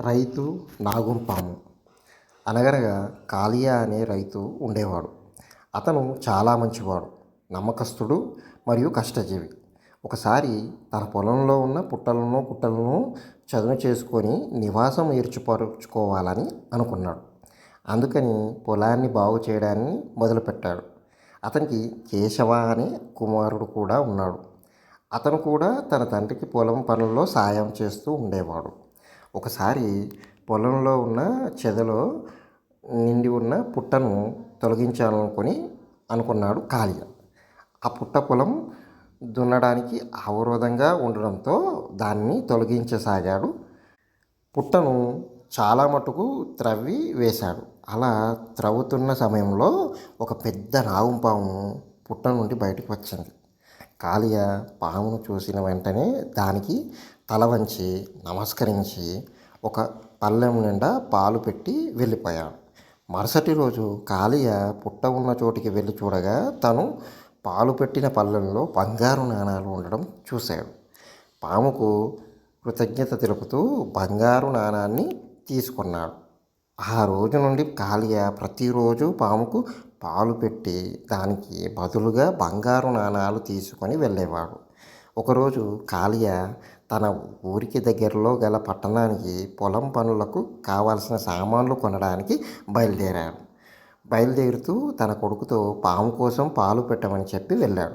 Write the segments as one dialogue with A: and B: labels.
A: రైతు నాగుంపాము అనగనగా కాళియా అనే రైతు ఉండేవాడు. అతను చాలా మంచివాడు నమ్మకస్తుడు మరియు కష్టజీవి. ఒకసారి తన పొలంలో ఉన్న పుట్టలను కుట్టలను చదును చేసుకొని నివాసం ఏర్చిపరుచుకోవాలని అనుకున్నాడు. అందుకని పొలాన్ని బాగు చేయడాన్ని మొదలుపెట్టాడు. అతనికి కేశవ అనే కుమారుడు కూడా ఉన్నాడు. అతను కూడా తన తండ్రికి పొలం పనుల్లో సాయం చేస్తూ ఉండేవాడు. ఒకసారి పొలంలో ఉన్న చెదలో నిండి ఉన్న పుట్టను తొలగించాలనుకొని అనుకున్నాడు కాళియ ఆ పుట్ట పొలం దున్నడానికి అవరోధంగా ఉండడంతో దాన్ని తొలగించసాగాడు. పుట్టను చాలా మటుకు త్రవ్వి వేశాడు. అలా త్రవ్వుతున్న సమయంలో ఒక పెద్ద నాగుంపాము పుట్ట నుండి బయటకు వచ్చింది. కాళియ పామును చూసిన వెంటనే దానికి తల వంచి నమస్కరించి ఒక పళ్ళెం నిండా పాలు పెట్టి వెళ్ళిపోయాడు. మరుసటి రోజు కాళీయ పుట్ట ఉన్న చోటికి వెళ్ళి చూడగా తను పాలు పెట్టిన పళ్ళెంలో బంగారు నాణాలు ఉండడం చూశాడు. పాముకు కృతజ్ఞత తెలుపుతూ బంగారు నాణాన్ని తీసుకున్నాడు. ఆ రోజు నుండి కాళీయ ప్రతిరోజు పాముకు పాలు పెట్టి దానికి బదులుగా బంగారు నాణాలు తీసుకొని వెళ్ళేవాడు. ఒకరోజు కాళియ తన ఊరికి దగ్గరలో గల పట్టణానికి పొలం పనులకు కావాల్సిన సామాన్లు కొనడానికి బయలుదేరాడు. బయలుదేరుతూ తన కొడుకుతో పాము కోసం పాలు పెట్టమని చెప్పి వెళ్ళాడు.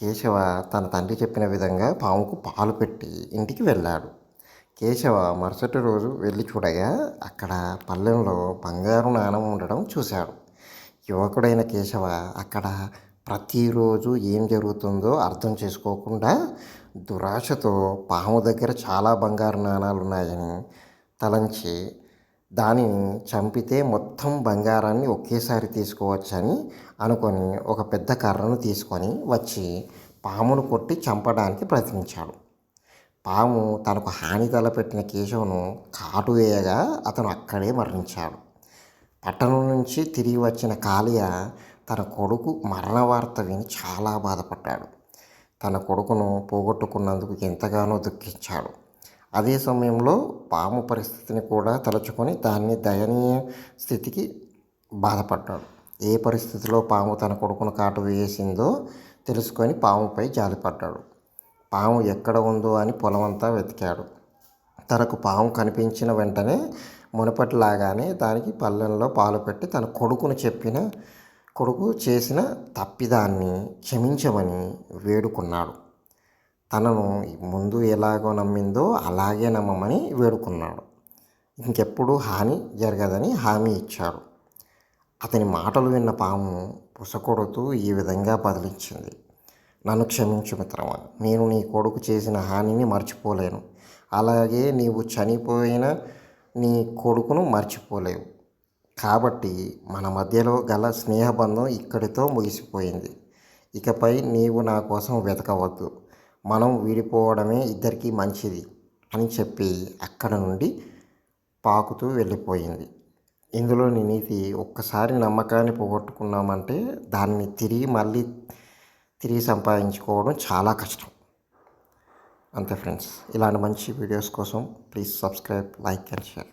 A: కేశవ తన తండ్రి చెప్పిన విధంగా పాముకు పాలు పెట్టి ఇంటికి వెళ్ళాడు. కేశవ మరుసటి రోజు వెళ్ళి చూడగా అక్కడ పల్లెంలో బంగారు నాణం ఉండడం చూశాడు. యువకుడైన కేశవ అక్కడ ప్రతిరోజు ఏం జరుగుతుందో అర్థం చేసుకోకుండా దురాశతో పాము దగ్గర చాలా బంగారు నాణాలు ఉన్నాయని తలంచి దానిని చంపితే మొత్తం బంగారాన్ని ఒకేసారి తీసుకోవచ్చని అనుకొని ఒక పెద్ద కర్రను తీసుకొని వచ్చి పామును కొట్టి చంపడానికి ప్రయత్నించాడు. పాము తనకు హాని తలపెట్టిన కేశవును కాటు వేయగా అతను అక్కడే మరణించాడు. పట్టణం నుంచి తిరిగి వచ్చిన కాళియ తన కొడుకు మరణ వార్త విని చాలా బాధపడ్డాడు. తన కొడుకును పోగొట్టుకున్నందుకు ఎంతగానో దుఃఖించాడు. అదే సమయంలో పాము పరిస్థితిని కూడా తలుచుకొని దాన్ని దయనీయ స్థితికి బాధపడ్డాడు. ఏ పరిస్థితిలో పాము తన కొడుకును కాటు వేసిందో తెలుసుకొని పాముపై జాలిపడ్డాడు. పాము ఎక్కడ ఉందో అని పొలమంతా వెతికాడు. తనకు పాము కనిపించిన వెంటనే మునపటిలాగానే దానికి పల్లెంలో పాలు పెట్టి తన కొడుకును చెప్పిన కొడుకు చేసిన తప్పిదాన్ని క్షమించమని వేడుకున్నాడు. తనను ముందు ఎలాగో నమ్మిందో అలాగే నమ్మమని వేడుకున్నాడు. ఇంకెప్పుడు హాని జరగదని హామీ ఇచ్చాడు. అతని మాటలు విన్న పాము పుసకొడుతూ ఈ విధంగా బదిలించింది. నన్ను క్షమించు మిత్రమా నేను నీ కొడుకు చేసిన హానిని మర్చిపోలేను. అలాగే నీవు చనిపోయిన నీ కొడుకును మర్చిపోలేవు. కాబట్టి మన మధ్యలో గల స్నేహబంధం ఇక్కడితో ముగిసిపోయింది. ఇకపై నీవు నా కోసం వెతకవద్దు. మనం విడిపోవడమే ఇద్దరికీ మంచిది అని చెప్పి అక్కడ నుండి పాకుతూ వెళ్ళిపోయింది. ఇందులోని నీతి ఒక్కసారి నమ్మకాన్ని పోగొట్టుకున్నామంటే దాన్ని తిరిగి మళ్ళీ తిరిగి సంపాదించుకోవడం చాలా కష్టం. అంతే ఫ్రెండ్స్ ఇలాంటి మంచి వీడియోస్ కోసం please subscribe like and share.